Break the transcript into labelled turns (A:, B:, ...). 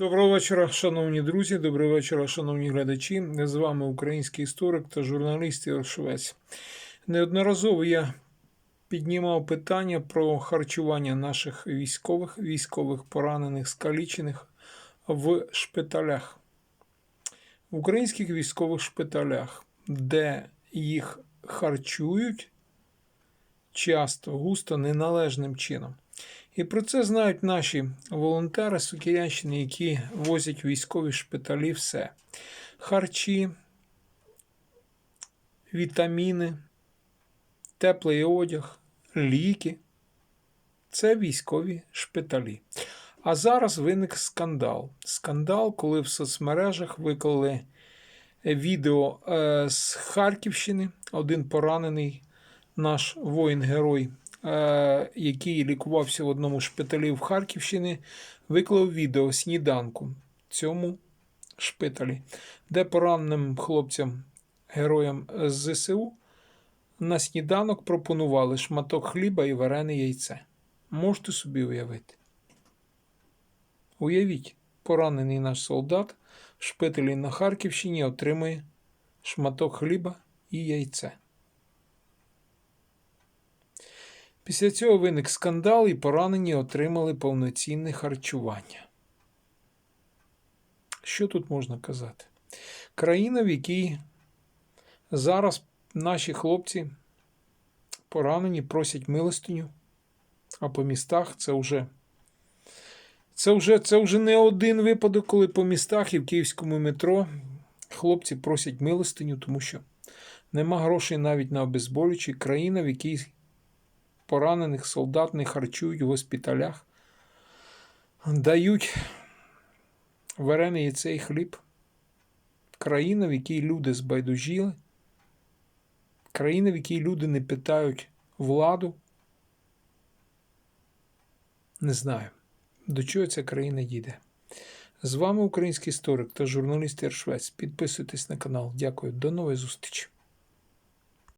A: Доброго вечора, шановні друзі, доброго вечора, шановні глядачі. З вами український історик та журналіст Ігор Швець. Неодноразово я піднімав питання про харчування наших військових, військових поранених, скалічених в шпиталях, в українських військових шпиталях, де їх харчують часто, густо, неналежним чином. І про це знають наші волонтери з Сукірянщини, які возять військові шпиталі все. Харчі, вітаміни, теплий одяг, ліки. Це військові шпиталі. А зараз виник скандал. Скандал, коли в соцмережах виклали відео е, з Харківщини, один поранений наш воїн-герой який лікувався в одному шпиталі в Харківщині, виклав відео сніданку цьому шпиталі, де пораненим хлопцям, героям з ЗСУ на сніданок пропонували шматок хліба і варене яйце. Можете собі уявити. Уявіть, поранений наш солдат в шпиталі на Харківщині отримує шматок хліба і яйце. Після цього виник скандал і поранені отримали повноцінне харчування. Що тут можна казати? Країна, в якій зараз наші хлопці поранені, просять милостиню, а по містах це вже це вже, це вже не один випадок, коли по містах і в київському метро хлопці просять милостиню, тому що нема грошей навіть на обезболючі. Країна, в якій поранених солдат не харчують в госпіталях, дають варене яйце і хліб. Країна, в якій люди збайдужіли, країна, в якій люди не питають владу. Не знаю, до чого ця країна їде. З вами український історик та журналіст Іршвець. Підписуйтесь на канал. Дякую, до нової зустрічі.